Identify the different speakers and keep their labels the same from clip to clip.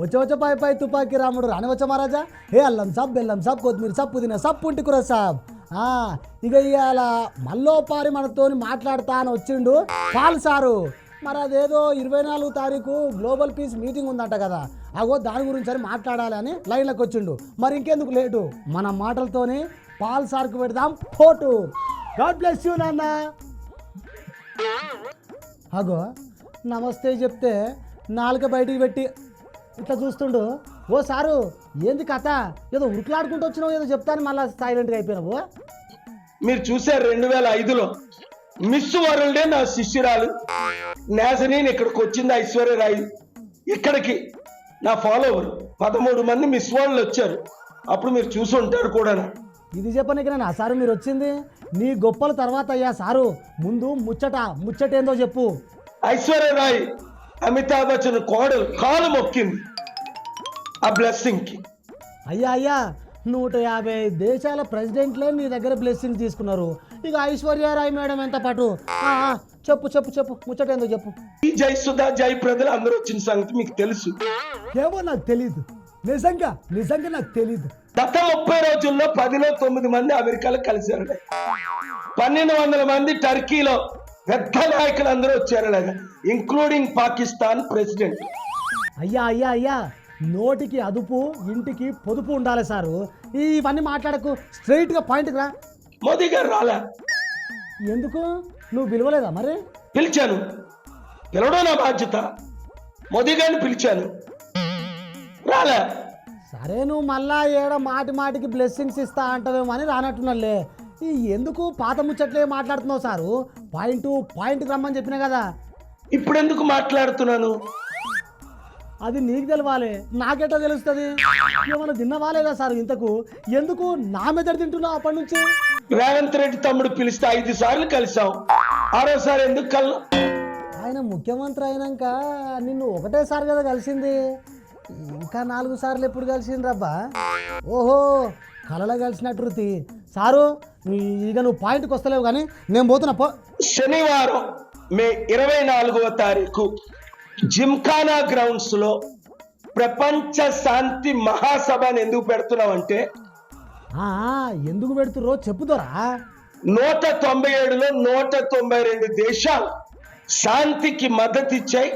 Speaker 1: వచ్చే వచ్చే పై పై తుపాకీ రాముడు రాని వచ్చా మహారాజా. ఏ అల్లం సాబ్ బెల్లం సాబ్ కొత్తిమీర సాబ్ పుదీనా సాబ్ పుంటి కూర సాబ్ ఇక ఇవాళ మల్లోపారి మనతోని మాట్లాడతా అని వచ్చిండు పాల్ సారు. మరి అదేదో ఇరవై నాలుగు తారీఖు గ్లోబల్ పీస్ మీటింగ్ ఉందంట కదా. అగో దాని గురించి అని మాట్లాడాలి అని లైన్లోకి వచ్చిండు. మరి ఇంకెందుకు లేటు? మన మాటలతోని పాల్ సార్కి పెడదాం ఫోటో గాడ్ బ్లెస్ యూ నాన్న. అగో నమస్తే చెప్తే నాలుక బయటికి పెట్టి ఇట్లా చూస్తుండు. ఓ సారు ఏంది కథ? ఏదో ఉరుకులాడుకుంటూ వచ్చినావు ఏదో చెప్తాను మళ్ళీ సైలెంట్గా అయిపోయినావు
Speaker 2: మీరు చూసారు రెండు వేల ఐదులో. మిస్ వరల్డే నా శిష్యురాలు. నేసనీని ఇక్కడికి వచ్చింది ఐశ్వర్యరాయ్. ఇక్కడికి నా ఫాలోవర్ పదమూడు మంది మిస్ వరల్డ్ వచ్చారు. అప్పుడు మీరు చూసి ఉంటారు కూడా
Speaker 1: ఇది చెప్పనీకి నా సారు మీరు వచ్చింది. నీ గొప్పల తర్వాత అయ్యా సారు. ముందు ముచ్చట ముచ్చట ఏందో చెప్పు.
Speaker 2: ఐశ్వర్యరాయ్ అమితాబ్ బచ్చన్ కోడలు కాలు మొక్కింది. ఆ బ్లెస్సింగ్కి.
Speaker 1: అయ్యా అయ్యా నూట యాభై దేశాల ప్రెసిడెంట్లే నీ దగ్గర బ్లెస్సింగ్ తీసుకున్నారు. ఇక ఐశ్వర్యారాయ్ మేడం ఎంత పాటు. చెప్పు చెప్పు చెప్పు. ముచ్చట ఏందో చెప్పు.
Speaker 2: ఈ జై సుధా జై ప్రజలు అందరూ వచ్చిన సంగతి మీకు తెలుసు.
Speaker 1: ఏమో నాకు తెలీదు. నిజంగా నిజంగా నాకు తెలీదు.
Speaker 2: గత ముప్పై రోజుల్లో పదిలో తొమ్మిది మంది అమెరికాలో కలిశారు. పన్నెండు వందల మంది టర్కీలో పెద్ద నాయకులు అందరూ వచ్చారు ఇంక్లూడింగ్ పాకిస్తాన్ ప్రెసిడెంట్
Speaker 1: అయ్యా అయ్యా అయ్యా నోటికి అదుపు ఇంటికి పొదుపు ఉండాలి సారు. ఇవన్నీ మాట్లాడకు స్ట్రైట్గా పాయింట్కి రా.
Speaker 2: మోదీ గారు రాలా?
Speaker 1: ఎందుకు? నువ్వు పిలవలేదా మరి?
Speaker 2: పిలిచాను. పిలవడం నా బాధ్యత. మోదీ గారిని పిలిచాను. రాలా?
Speaker 1: సరే నువ్వు మళ్ళా ఏడ మాటి మాటికి బ్లెస్సింగ్స్ ఇస్తా అంటావేమో అని రానట్టున్నలే ఈ ఎందుకు పాత ముచ్చట్లే మాట్లాడుతున్నావు సారు? పాయింట్ పాయింట్కి రమ్మని చెప్పినా కదా.
Speaker 2: ఇప్పుడు ఎందుకు మాట్లాడుతున్నాను?
Speaker 1: అది నీకు తెలవాలి. నాకెట్టా తెలుస్తుంది? ఏమన్నా తిన్నవా లేదా సార్ ఇంతకు? ఎందుకు నా మెదడు తింటున్నావు అప్పటి నుంచి?
Speaker 2: రేవంత్ రెడ్డి తమ్ముడు పిలిస్తే ఐదు సార్లు కలిసాం ఆరోసారి ఎందుకు కల్?
Speaker 1: ఆయన ముఖ్యమంత్రి అయినాక నిన్ను ఒకటేసారి కదా కలిసింది. ఇంకా నాలుగు సార్లు ఎప్పుడు కలిసిండ్రబ్బా? ఓహో కలలో కలిసినట్టు రుతి సారు ఇక నువ్వు పాయింట్కి వస్తలేవు కానీ నేను పోతున్నా పో.
Speaker 2: శనివారం మే ఇరవై నాలుగవ తారీఖు జిమ్ఖానా గ్రౌండ్స్లో ప్రపంచ శాంతి మహాసభని ఎందుకు పెడుతున్నామంటే
Speaker 1: ఆ, ఎందుకు పెడుతుర్రో చెప్పుదోరా
Speaker 2: నూట తొంభై ఏడులో నూట తొంభై రెండు దేశాలు శాంతికి మద్దతు ఇచ్చాయి.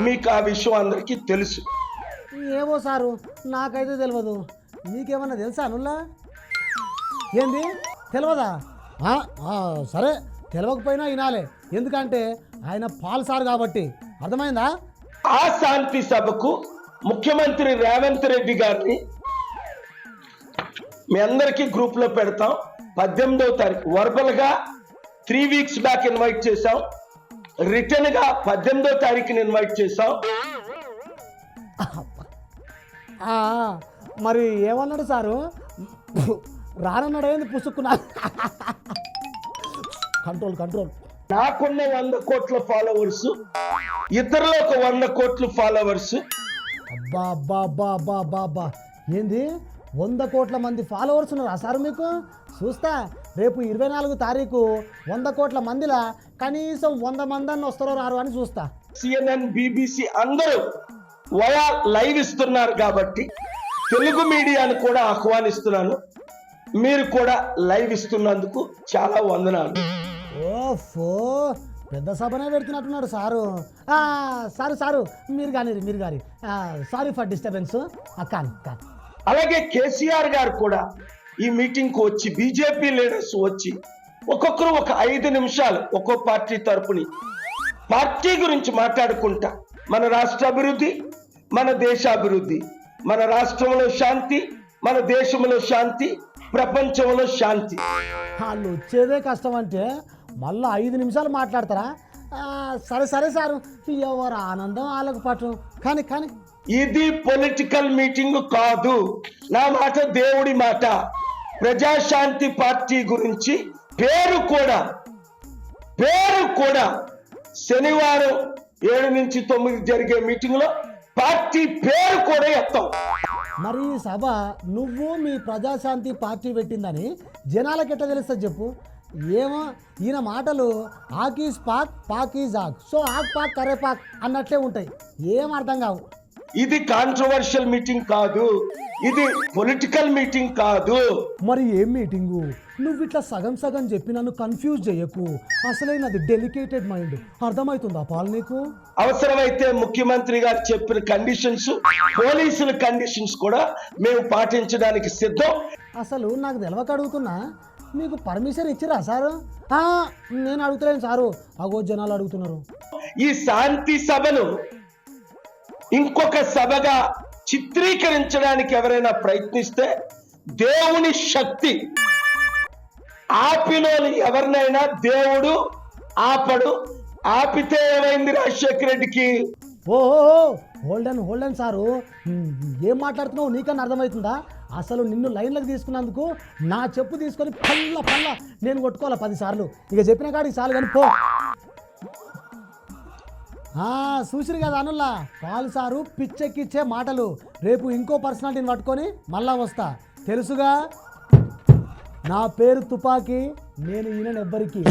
Speaker 2: మీకు ఆ విషయం అందరికీ తెలుసు.
Speaker 1: ఏమో సారు నాకైతే తెలియదు నీకేమన్నా తెలుసా అనుల్లా ఏంది? తెలియదా సరే తెలియకపోయినా వినాలే. ఎందుకంటే ఆయన పాల్ సార్ కాబట్టి. అర్థమైందా?
Speaker 2: ఆ శాంతి సభకు ముఖ్యమంత్రి రేవంత్ రెడ్డి గారిని మీ అందరికీ గ్రూప్లో పెడతాం. పద్దెనిమిదవ తారీఖు వర్బల్గా త్రీ వీక్స్ బ్యాక్ ఇన్వైట్ చేశాం. రిటర్న్గా పద్దెనిమిదవ తారీఖుని ఇన్వైట్ చేశాం.
Speaker 1: మరి ఏమన్నాడు సారు? రానన్నాడు ఏంది పుసుక్కున్నా కంట్రోల్ కంట్రోల్.
Speaker 2: నాకున్న వంద కోట్ల ఫాలోవర్స్ ఇతరులు ఒక వంద కోట్ల ఫాలోవర్స్.
Speaker 1: అబ్బా అబ్బా అబ్బా అబ్బా అబ్బా అబ్బా. ఏంది? వంద కోట్ల మంది ఫాలోవర్స్ ఉన్నారు సార్ మీకు? చూస్తా రేపు ఇరవై నాలుగు తారీఖు వంద కోట్ల మందిలా కనీసం వంద మంది అన్న వస్తారో రారు అని చూస్తా.
Speaker 2: సిఎన్ఎన్ బీబీసీ అందరూ వయా లైవ్ ఇస్తున్నారు కాబట్టి తెలుగు మీడియాను కూడా ఆహ్వానిస్తున్నాను. మీరు కూడా లైవ్ ఇస్తున్నందుకు చాలా వందనాలు.
Speaker 1: ఓఫో పెద్ద సభనే పెడుతున్నట్టున్నాడు సారు. ఆ, సారు సారు మీరు కానీ మీరు కానీ సారీ ఫర్ డిస్టర్బెన్స్. కానీ కానీ.
Speaker 2: అలాగే కేసీఆర్ గారు కూడా ఈ మీటింగ్కు వచ్చి బీజేపీ లీడర్స్ వచ్చి ఒక్కొక్కరు ఒక ఐదు నిమిషాలు ఒక్కో పార్టీ తరపుని పార్టీ గురించి మాట్లాడుకుంటా. మన రాష్ట్ర అభివృద్ధి మన దేశ అభివృద్ధి మన రాష్ట్రంలో శాంతి మన దేశంలో శాంతి ప్రపంచంలో శాంతి.
Speaker 1: వాళ్ళు వచ్చేదే కష్టం అంటే మళ్ళీ ఐదు నిమిషాలు మాట్లాడతారా? సరే సరే సారు. ఎవరు ఆనందం వాళ్ళకు పట్టు. కానీ కానీ.
Speaker 2: ఇది పొలిటికల్ మీటింగ్ కాదు. నా మాట దేవుడి మాట. ప్రజాశాంతి పార్టీ గురించి పేరు కూడా పేరు కూడా శనివారం ఏడు నుంచి తొమ్మిది జరిగే మీటింగ్లో పార్టీ పేరు కూడా ఎత్తాం.
Speaker 1: మరి ఈ సభ నువ్వు మీ ప్రజాశాంతి పార్టీ పెట్టిందని జనాలకు ఎట్లా తెలుస్తుంది చెప్పు? ఏమో ఈయన మాటలు ఆకీజ్ పాక్ పాకీజ్ ఆక్ సో ఆక్ పాక్ కరే పాక్ అన్నట్లే ఉంటాయి. ఏం అర్థం కావు.
Speaker 2: ఇది కాంట్రవర్షియల్ మీటింగ్ కాదు. ఇది పొలిటికల్ మీటింగ్ కాదు.
Speaker 1: మరి ఏం మీటింగు నువ్వు ఇట్లా సగం సగం చెప్పి నన్ను కన్ఫ్యూజ్ చేయకు. అసలే నాది డెలికేటెడ్ మైండ్ అర్థమవుతుందా పాల్ నీకు?
Speaker 2: అవసరమైతే ముఖ్యమంత్రి గారు చెప్పిన కండిషన్స్ పోలీసుల కండిషన్స్ కూడా మేము పాటించడానికి సిద్ధం.
Speaker 1: అసలు నాకు తెలవక అడుగుతున్నా. మీకు పర్మిషన్ ఇచ్చిరా సారు? నేను అడుగుతలేను సారు. అగో జనాలు అడుగుతున్నారు.
Speaker 2: ఈ శాంతి సభను ఇంకొక సభగా చిత్రీకరించడానికి ఎవరైనా ప్రయత్నిస్తే దేవుని శక్తి ఆపినోని ఎవరినైనా దేవుడు ఆపడు. ఆపితే ఏమైంది రాజశేఖర రెడ్డికి?
Speaker 1: ఓ hold and hold and sir. ఏం మాట్లాడుతున్నావు? నీకన్నా అర్థమవుతుందా? అసలు నిన్ను లైన్లోకి తీసుకున్నందుకు నా చెప్పు తీసుకొని పల్ల పల్ల నేను కొట్టుకోవాలి పది సార్లు? ఇక చెప్పిన కాడికి చాలు కానీ పో. చూసిరు కదా అనుల్లా? పాలు సారు పిచ్చెక్కిచ్చే మాటలు. రేపు ఇంకో పర్సనాలిటీని పట్టుకొని మళ్ళా వస్తా. తెలుసుగా? నా పేరు తుపాకీ నేను ఈయన ఎవ్వరికి